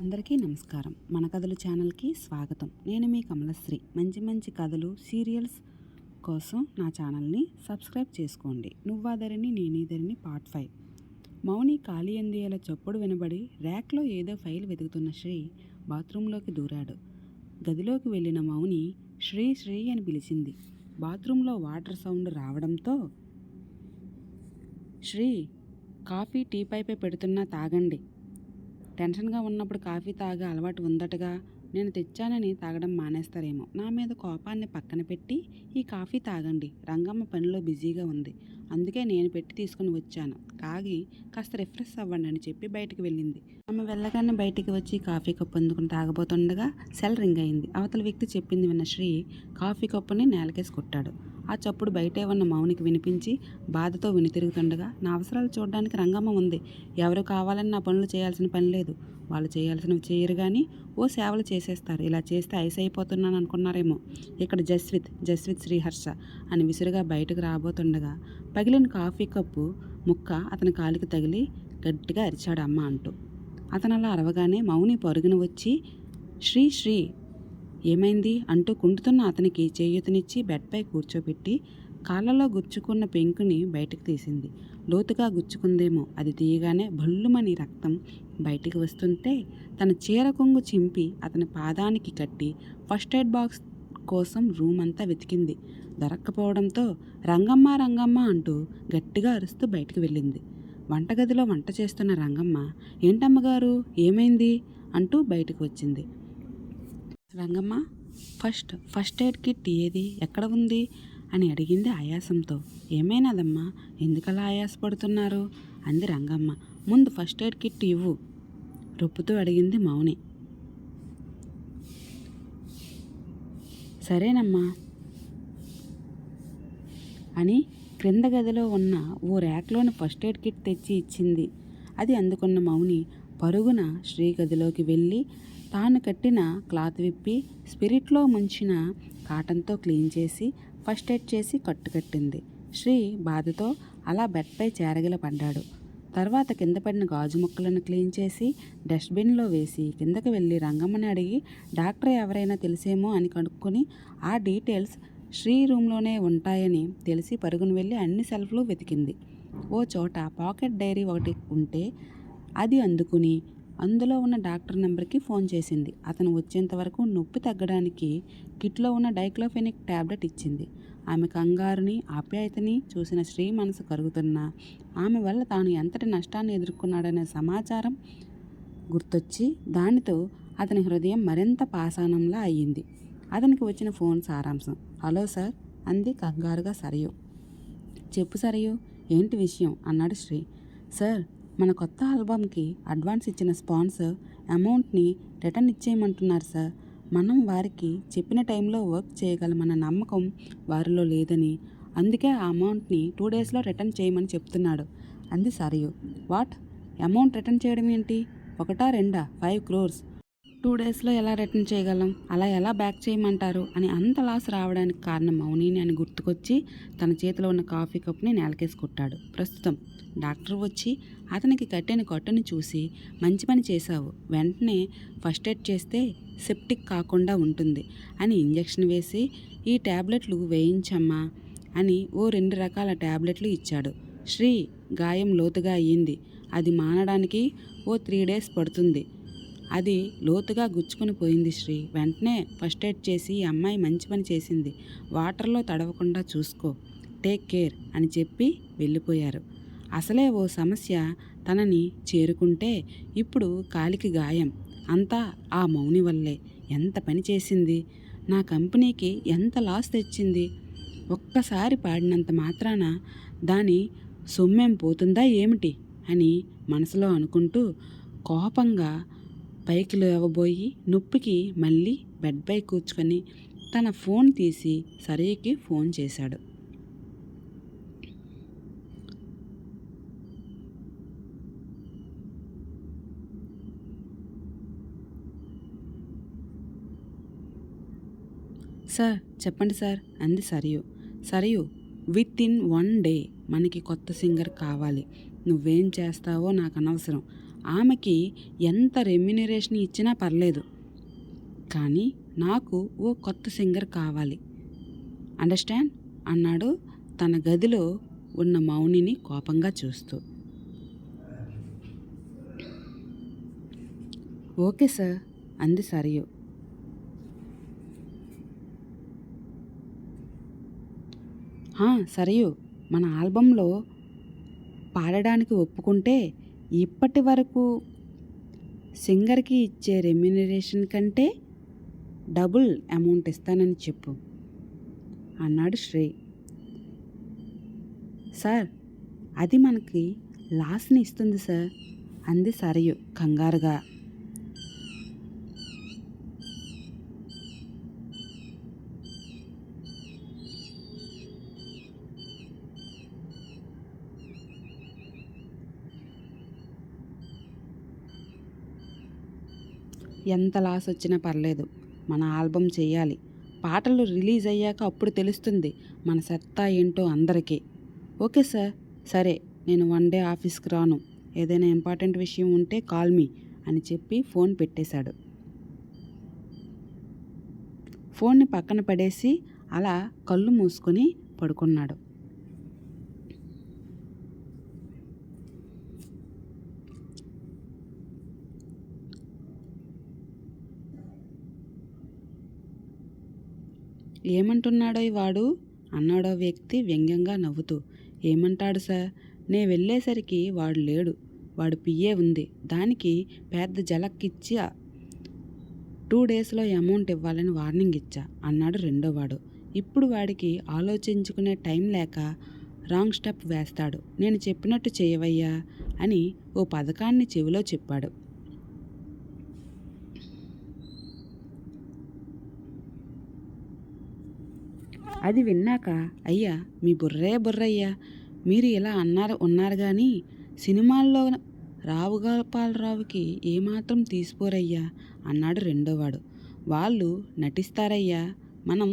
అందరికీ నమస్కారం. మన కథలు ఛానల్కి స్వాగతం. నేను మీ కమలశ్రీ. మంచి మంచి కథలు సీరియల్స్ కోసం నా ఛానల్ని సబ్స్క్రైబ్ చేసుకోండి. నువ్వాదరిని నేనీదరిని పార్ట్ ఫైవ్. మౌని ఖాళీ అందియేల చప్పుడు వినబడి ర్యాక్లో ఏదో ఫైల్ వెతుకుతున్న శ్రీ బాత్రూంలోకి దూరాడు. గదిలోకి వెళ్ళిన మౌని శ్రీ శ్రీ అని పిలిచింది. బాత్రూంలో వాటర్ సౌండ్ రావడంతో శ్రీ కాఫీ టీ పైపే పెడుతున్నా తాగండి. టెన్షన్గా ఉన్నప్పుడు కాఫీ తాగే అలవాటు ఉందటగా నేను తెచ్చానని తాగడం మానేస్తారేమో. నా మీద కోపాన్ని పక్కన పెట్టి ఈ కాఫీ తాగండి రంగమ్మ పనిలో బిజీగా ఉంది. అందుకే నేను పెట్టి తీసుకుని వచ్చాను. కాగి కాస్త రిఫ్రెష్ అవ్వండి అని చెప్పి బయటికి వెళ్ళింది. ఆమె వెళ్ళగానే బయటికి వచ్చి కాఫీ కప్పు అందుకుని తాగబోతుండగా సెల్ రింగ్ అయింది. అవతల వ్యక్తి చెప్పింది విన్న శ్రీ కాఫీ కప్పుని నేలకేసి కొట్టాడు. ఆ చప్పుడు బయటే ఉన్న మౌనికి వినిపించి బాధతో వినితిరుగుతుండగా నా అవసరాలు చూడడానికి రంగమ్మ ఉంది. ఎవరు కావాలని నా పనులు చేయాల్సిన పని లేదు. వాళ్ళు చేయాల్సినవి చేయరు కానీ ఓ సేవలు చేసేస్తారు. ఇలా చేస్తే ఐస్ అయిపోతున్నాను అనుకున్నారేమో. ఇక్కడ జస్విత్ జస్విత్ శ్రీహర్ష అని విసురుగా బయటకు రాబోతుండగా పగిలిన కాఫీ కప్పు ముక్క అతని కాలికి తగిలి గట్టిగా అరిచాడు అమ్మ అంటూ. అతను అలా అరవగానే మౌని పరుగున వచ్చి శ్రీ శ్రీ ఏమైంది? అంటూ కుంటుతున్న అతనికి చేయూతనిచ్చి బెడ్పై కూర్చోబెట్టి కాళ్ళలో గుచ్చుకున్న పెంకుని బయటకు తీసింది. లోతుగా గుచ్చుకుందేమో అది తీయగానే భల్లుమని రక్తం బయటికి వస్తుంటే తన చీర కొంగు చింపి అతని పాదానికి కట్టి ఫస్ట్ ఎయిడ్ బాక్స్ కోసం రూమ్ అంతా వెతికింది. దొరక్కపోవడంతో రంగమ్మ రంగమ్మ అంటూ గట్టిగా అరుస్తూ బయటికి వెళ్ళింది. వంటగదిలో వంట చేస్తున్న రంగమ్మ ఏంటమ్మగారు? ఏమైంది? అంటూ బయటకు వచ్చింది. Rangamma first first aid kit ఏది? ఎక్కడ ఉంది? అని అడిగింది ఆయాసంతో. ఏమైనదమ్మా? ఎందుకలా ఆయాసపడుతున్నారు? అంది రంగమ్మ. ముందు ఫస్ట్ ఎయిడ్ కిట్ ఇవ్వు రొప్పుతూ అడిగింది మౌని. సరేనమ్మా అని క్రింద గదిలో ఉన్న ఓ ర్యాక్లోని ఫస్ట్ ఎయిడ్ కిట్ తెచ్చి ఇచ్చింది. అది అందుకున్న మౌని పరుగున శ్రీ గదిలోకి వెళ్ళి తాను కట్టిన క్లాత్ విప్పి స్పిరిట్లో ముంచిన కాటన్తో క్లీన్ చేసి ఫస్ట్ ఎయిడ్ చేసి కట్టుకట్టింది. శ్రీ బాధతో అలా బెడ్పై చేరగిల పడ్డాడు తర్వాత కింద పడిన గాజు ముక్కలను క్లీన్ చేసి డస్ట్బిన్లో వేసి కిందకి వెళ్ళి రంగమ్మని అడిగి డాక్టర్ ఎవరైనా తెలిసేమో అని కనుక్కొని ఆ డీటెయిల్స్ శ్రీ రూమ్లోనే ఉంటాయని తెలిసి పరుగును వెళ్ళి అన్ని సెల్ఫ్లు వెతికింది. ఓ చోట పాకెట్ డైరీ ఒకటి ఉంటే అది అందుకుని అందులో ఉన్న డాక్టర్ నెంబర్కి ఫోన్ చేసింది. అతను వచ్చేంత వరకు నొప్పి తగ్గడానికి కిట్లో ఉన్న డైక్లోఫెనిక్ ట్యాబ్లెట్ ఇచ్చింది. ఆమె కంగారుని ఆప్యాయతని చూసిన శ్రీ మనసు కరుగుతున్నా ఆమె వల్ల తాను ఎంతటి నష్టాన్ని ఎదుర్కొన్నాడనే సమాచారం గుర్తొచ్చి దానితో అతని హృదయం మరింత పాసానంలా అయ్యింది. అతనికి వచ్చిన ఫోన్ సారాంశం. హలో సార్ అంది కంగారుగా సరయు. చెప్పు సరయు ఏంటి విషయం? అన్నాడు శ్రీ సార్ మన కొత్త ఆల్బమ్కి అడ్వాన్స్ ఇచ్చిన స్పాన్సర్ అమౌంట్ని రిటర్న్ ఇచ్చేయమంటున్నారు సార్. మనం వారికి చెప్పిన టైంలో వర్క్ చేయగలమన్న నమ్మకం వారిలో లేదని అందుకే ఆ అమౌంట్ని టూ డేస్లో రిటర్న్ చేయమని చెప్తున్నాడు. అంది సరియు. వాట్? అమౌంట్ రిటర్న్ చేయడం ఏంటి? ఒకటా రెండా? ఫైవ్ క్రోర్స్. టూ డేస్లో ఎలా రిటర్న్ చేయగలం? అలా ఎలా బ్యాక్ చేయమంటారు? అని అంత లాస్ రావడానికి కారణం మౌనిని అని గుర్తుకొచ్చి తన చేతిలో ఉన్న కాఫీ కప్ని నేలకేసి కొట్టాడు. ప్రస్తుతం డాక్టర్ వచ్చి అతనికి కట్టిన కొట్టని చూసి మంచి పని చేశావు. వెంటనే ఫస్ట్ ఎయిడ్ చేస్తే సెప్టిక్ కాకుండా ఉంటుంది అని ఇంజెక్షన్ వేసి ఈ ట్యాబ్లెట్లు వేయించమ్మా అని ఓ రెండు రకాల ట్యాబ్లెట్లు ఇచ్చాడు. శ్రీ గాయం లోతుగా అయ్యింది. అది మానడానికి ఓ త్రీ డేస్ పడుతుంది. అది లోతుగా గుచ్చుకుని పోయింది శ్రీ. వెంటనే ఫస్ట్ ఎయిడ్ చేసి ఈ అమ్మాయి మంచి పని చేసింది. వాటర్లో తడవకుండా చూసుకో. టేక్ కేర్ అని చెప్పి వెళ్ళిపోయారు. అసలే ఓ సమస్య తనని చేరుకుంటే ఇప్పుడు కాలికి గాయం. అంతా ఆ మౌని వల్లే. ఎంత పని చేసింది? నా కంపెనీకి ఎంత లాస్ తెచ్చింది? ఒక్కసారి పాడినంత మాత్రాన దాని సొమ్మేం పోతుందా ఏమిటి? అని మనసులో అనుకుంటూ కోపంగా పైకి లేవబోయి నొప్పికి మళ్ళీ బెడ్పై కూర్చుకొని తన ఫోన్ తీసి సరయ్యకి ఫోన్ చేశాడు. సార్ చెప్పండి సార్ అంది Sarayu. Sarayu within one day మనకి కొత్త సింగర్ కావాలి. నువ్వేం చేస్తావో నాకు అనవసరం. ఆమెకి ఎంత రెమ్యునరేషన్ ఇచ్చినా పర్లేదు. కానీ నాకు ఓ కొత్త సింగర్ కావాలి. అండర్స్టాండ్? అన్నాడు తన గదిలో ఉన్న మౌనిని కోపంగా చూస్తూ. ఓకే సార్ అంది సరియు. సరియు. మన ఆల్బంలో పాడడానికి ఒప్పుకుంటే ఇప్పటి వరకు సింగర్కి ఇచ్చే రెమ్యునరేషన్ కంటే డబుల్ అమౌంట్ ఇస్తానని చెప్పు. అన్నాడు శ్రీ సార్ అది మనకి లాస్ని ఇస్తుంది సార్. అంది సరయు కంగారుగా. ఎంత లాస్ వచ్చినా పర్లేదు మన ఆల్బమ్ చేయాలి. పాటలు రిలీజ్ అయ్యాక అప్పుడు తెలుస్తుంది మన సత్తా ఏంటో అందరికీ. ఓకే సార్ సరే నేను వన్ డే ఆఫీస్కి రాను. ఏదైనా ఇంపార్టెంట్ విషయం ఉంటే కాల్ మీ అని చెప్పి ఫోన్ పెట్టేశాడు. ఫోన్ని పక్కన పడేసి అలా కళ్ళు మూసుకొని పడుకున్నాడు. ఏమంటున్నాడో వాడు? అన్నాడో వ్యక్తి వ్యంగ్యంగా నవ్వుతూ. ఏమంటాడు సార్? నే వెళ్ళేసరికి వాడు లేడు. వాడు పియ్యే ఉంది. దానికి పెద్ద జలక్కిచ్చి టూ డేస్లో అమౌంట్ ఇవ్వాలని వార్నింగ్ ఇచ్చా అన్నాడు రెండోవాడు. ఇప్పుడు వాడికి ఆలోచించుకునే టైం లేక రాంగ్ స్టెప్ వేస్తాడు. నేను చెప్పినట్టు చేయవయ్యా అని ఓ పథకాన్ని చెవిలో చెప్పాడు. అది విన్నాక అయ్యా మీ బుర్రే బుర్రయ్యా. మీరు ఇలా అన్నారు ఉన్నారు కానీ సినిమాల్లో రావుగోపాలరావుకి ఏమాత్రం తీసిపోరయ్యా అన్నాడు రెండోవాడు. వాళ్ళు నటిస్తారయ్యా మనం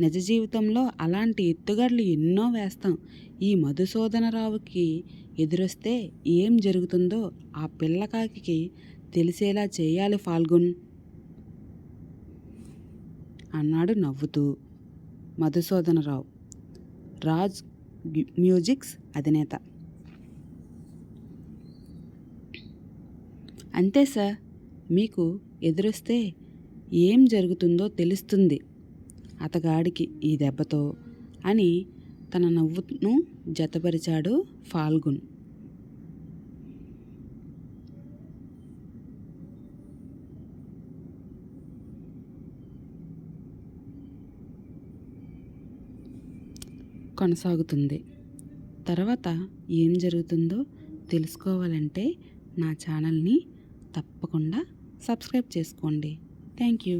నిజ జీవితంలో అలాంటి ఎత్తుగడలు ఎన్నో వేస్తాం. ఈ మధుసూదనరావుకి ఎదురొస్తే ఏం జరుగుతుందో ఆ పిల్లకాకి తెలిసేలా చేయాలి ఫాల్గున్ అన్నాడు నవ్వుతూ. మధుసూదనరావు. రాజ్ మ్యూజిక్స్ అధినేత. అంతే సార్ మీకు ఎదురొస్తే ఏం జరుగుతుందో తెలుస్తుంది. అతగాడికి ఈ దెబ్బతో అని తన నవ్వును జతపరిచాడు ఫాల్గున్. కొనసాగుతుంది. తర్వాత ఏం జరుగుతుందో తెలుసుకోవాలంటే నా ఛానల్ని తప్పకుండా సబ్స్క్రైబ్ చేసుకోండి. Thank you.